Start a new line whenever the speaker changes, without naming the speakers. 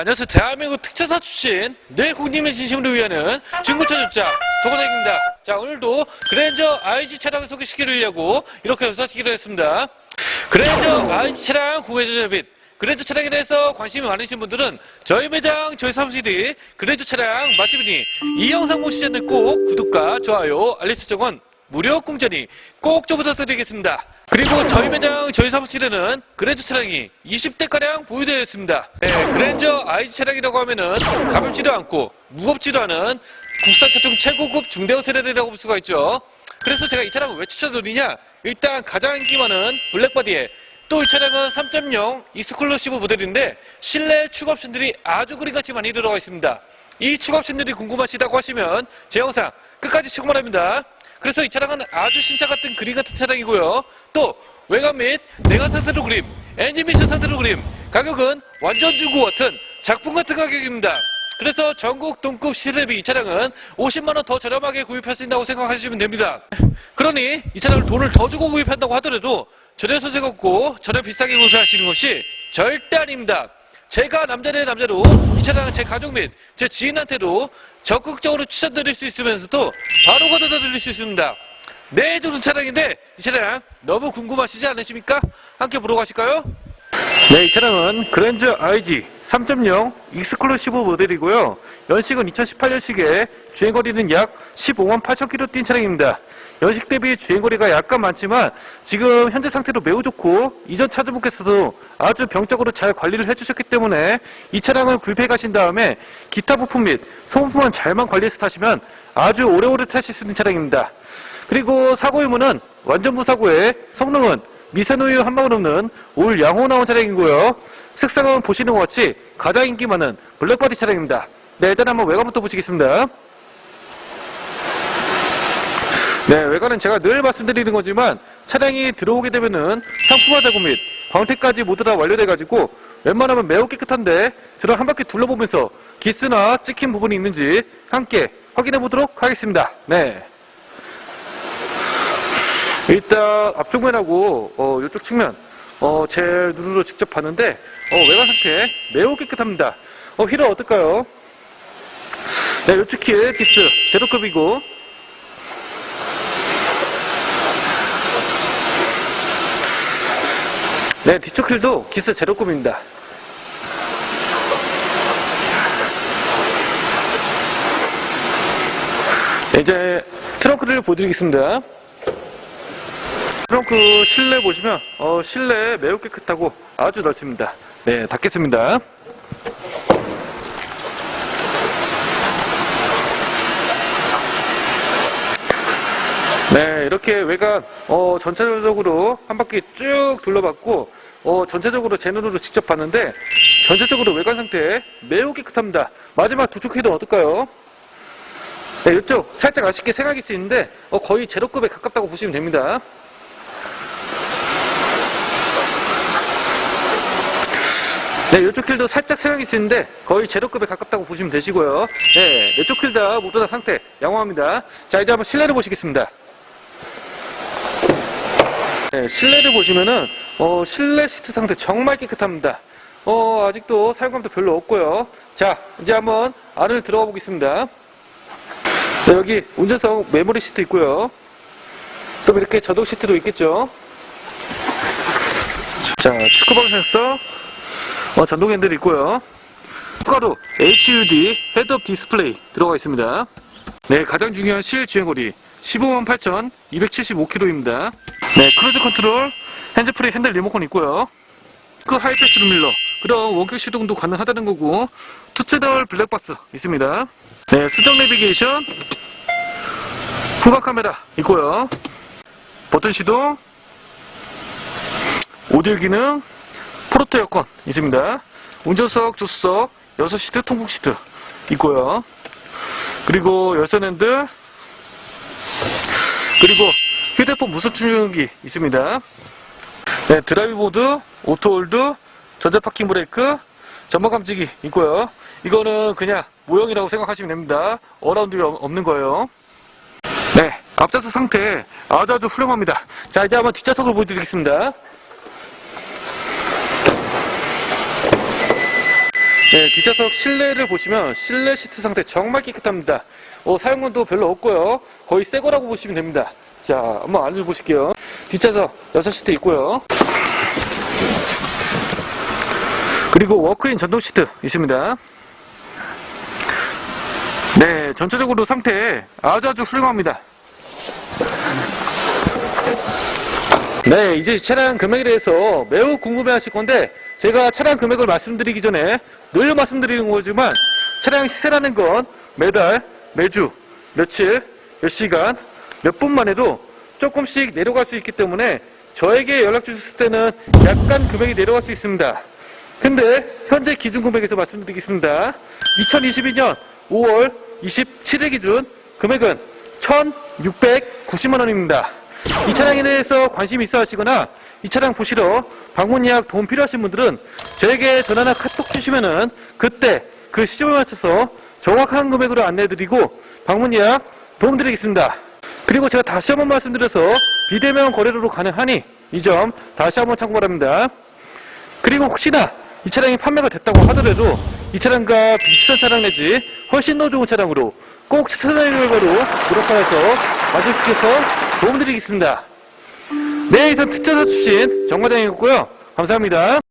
안녕하세요. 대한민국 특차사 출신 내 국민의 진심으로 위하는 중고차 주자 도건행입니다. 자 오늘도 그랜저 IG 차량을 소개시키려고 이렇게 연사시키려 했습니다. 그랜저 IG 차량 구매자 및 그랜저 차량에 대해서 관심이 많으신 분들은 저희 매장 저희 사무실이 그랜저 차량 맛집이니 이 영상 보시기 전에 꼭 구독과 좋아요 알림 설정은 무료 공짜니 꼭좀 부탁드리겠습니다. 그리고 저희 매장 저희 사무실에는 그랜저 차량이 20대가량 보유되어 있습니다. 네, 그랜저 IG 차량이라고 하면은 가볍지도 않고 무겁지도 않은 국산차 중 최고급 중대형 세대라고 볼 수가 있죠. 그래서 제가 이 차량을 왜 추천드리냐? 일단 가장 인기 많은 블랙바디에 또 이 차량은 3.0 익스클루시브 모델인데 실내 추가 옵션들이 아주 그림같이 많이 들어가 있습니다. 이 추가 옵션들이 궁금하시다고 하시면 제 영상 끝까지 시고 바랍니다. 그래서 이 차량은 아주 신차 같은 그림 같은 차량이고요. 또 외관 및 내관 상태로 그림, 엔진 미션 상태로 그림, 가격은 완전 중고 같은 작품 같은 가격입니다. 그래서 전국 동급 시대비 이 차량은 50만 원 더 저렴하게 구입할 수 있다고 생각하시면 됩니다. 그러니 이 차량을 돈을 더 주고 구입한다고 하더라도 전혀 손색 없고 전혀 비싸게 구입하시는 것이 절대 아닙니다. 제가 남자 대 남자로 이 차량은 제 가족 및 제 지인한테도 적극적으로 추천드릴 수 있으면서도 바로 걷어다 드릴 수 있습니다. 네, 좋은 차량인데 이 차량 너무 궁금하시지 않으십니까? 함께 보러 가실까요? 네, 이 차량은 그랜저 IG 3.0 익스클루시브 모델이고요. 연식은 2018년식에 주행거리는 약 15만 8천 킬로 뛴 차량입니다. 연식 대비 주행거리가 약간 많지만 지금 현재 상태로 매우 좋고 이전 차주분께서도 아주 병적으로 잘 관리를 해주셨기 때문에 이 차량을 구입해 가신 다음에 기타 부품 및 소모품만 잘만 관리해서 타시면 아주 오래오래 타실 수 있는 차량입니다. 그리고 사고 유무는 완전 무사고에 성능은 미세노유 한 방울 없는 올 양호 나온 차량이고요. 색상은 보시는 것 같이 가장 인기 많은 블랙바디 차량입니다. 네, 일단 한번 외관부터 보시겠습니다. 네, 외관은 제가 늘 말씀드리는 거지만 차량이 들어오게 되면은 상품화 작업 및 광택까지 모두 다 완료돼가지고 웬만하면 매우 깨끗한데 들어 한 바퀴 둘러보면서 기스나 찍힌 부분이 있는지 함께 확인해 보도록 하겠습니다. 네. 일단 앞쪽면하고 어, 이쪽 측면 어, 제 눈으로 직접 봤는데 어, 외관 상태 매우 깨끗합니다. 어, 휠은 어떨까요? 네, 이쪽 휠 기스 제로급이고 네, 뒤쪽 휠도 기스 제로급입니다. 네, 이제 트렁크를 보여드리겠습니다. 트렁크 실내 보시면 어, 실내 매우 깨끗하고 아주 넓습니다. 네, 닫겠습니다. 네, 이렇게 외관 어, 전체적으로 한 바퀴 쭉 둘러봤고 어, 전체적으로 제 눈으로 직접 봤는데 전체적으로 외관 상태 매우 깨끗합니다. 마지막 두쪽 휠은 어떨까요? 네, 이쪽 살짝 아쉽게 생각이 쓰이는데 어, 거의 제로급에 가깝다고 보시면 됩니다. 네, 이쪽 휠도 살짝 생각이 쓰는데 거의 제로급에 가깝다고 보시면 되시고요. 네, 이쪽 휠다 모두 다 상태 양호합니다. 자, 이제 한번 실내를 보시겠습니다. 네, 실내를 보시면은 어, 실내 시트 상태 정말 깨끗합니다. 어, 아직도 사용감도 별로 없고요. 자, 이제 한번 안을 들어가 보겠습니다. 네, 여기 운전석 메모리 시트 있고요. 또 이렇게 저동 시트도 있겠죠. 자, 축구방 센서, 어, 전동 핸들 있고요. 추가로 HUD 헤드업 디스플레이 들어가 있습니다. 네, 가장 중요한 실 주행거리 15만 8,275km입니다. 네, 크루즈 컨트롤, 핸즈프리 핸들 리모컨 있고요. 그 하이패스 룸밀러, 그럼 원격 시동도 가능하다는 거고, 투채널 블랙박스 있습니다. 네, 수정 내비게이션, 후방 카메라 있고요. 버튼 시동, 오디오 기능, 프로토 에어컨 있습니다. 운전석, 조수석, 6시트, 통풍 시트 있고요. 그리고 열선 핸들, 그리고 휴대폰 무선 충전기 있습니다. 네, 드라이브 보드, 오토홀드, 전자 파킹 브레이크, 전방 감지기 있고요. 이거는 그냥 모형이라고 생각하시면 됩니다. 어라운드 없는 거예요. 네, 앞좌석 상태 아주 아주 훌륭합니다. 자, 이제 한번 뒷좌석을 보여드리겠습니다. 네, 뒷좌석 실내를 보시면 실내 시트 상태 정말 깨끗합니다. 어, 사용감도 별로 없고요. 거의 새 거라고 보시면 됩니다. 자, 한번 안을 보실게요. 뒷좌석 6시트 있고요. 그리고 워크인 전동 시트 있습니다. 네, 전체적으로 상태 아주 아주 훌륭합니다. 네, 이제 차량 금액에 대해서 매우 궁금해 하실 건데, 제가 차량 금액을 말씀드리기 전에 늘 말씀드리는 거지만, 차량 시세라는 건 매달, 매주, 며칠, 몇 시간, 몇 분만 해도 조금씩 내려갈 수 있기 때문에, 저에게 연락 주셨을 때는 약간 금액이 내려갈 수 있습니다. 근데, 현재 기준 금액에서 말씀드리겠습니다. 2022년 5월 27일 기준 금액은 1,690만 원입니다. 이 차량에 대해서 관심 있어 하시거나 이 차량 보시러 방문 예약 도움 필요하신 분들은 저에게 전화나 카톡 주시면은 그때 그 시점에 맞춰서 정확한 금액으로 안내해드리고 방문 예약 도움 드리겠습니다. 그리고 제가 다시 한번 말씀드려서 비대면 거래로도 가능하니 이 점 다시 한번 참고 바랍니다. 그리고 혹시나 이 차량이 판매가 됐다고 하더라도 이 차량과 비슷한 차량 내지 훨씬 더 좋은 차량으로 꼭 추천의 결과로 노력하여서 만족시켜서 도움드리겠습니다. 네, 이상 특전사 출신 정과장이었고요. 감사합니다.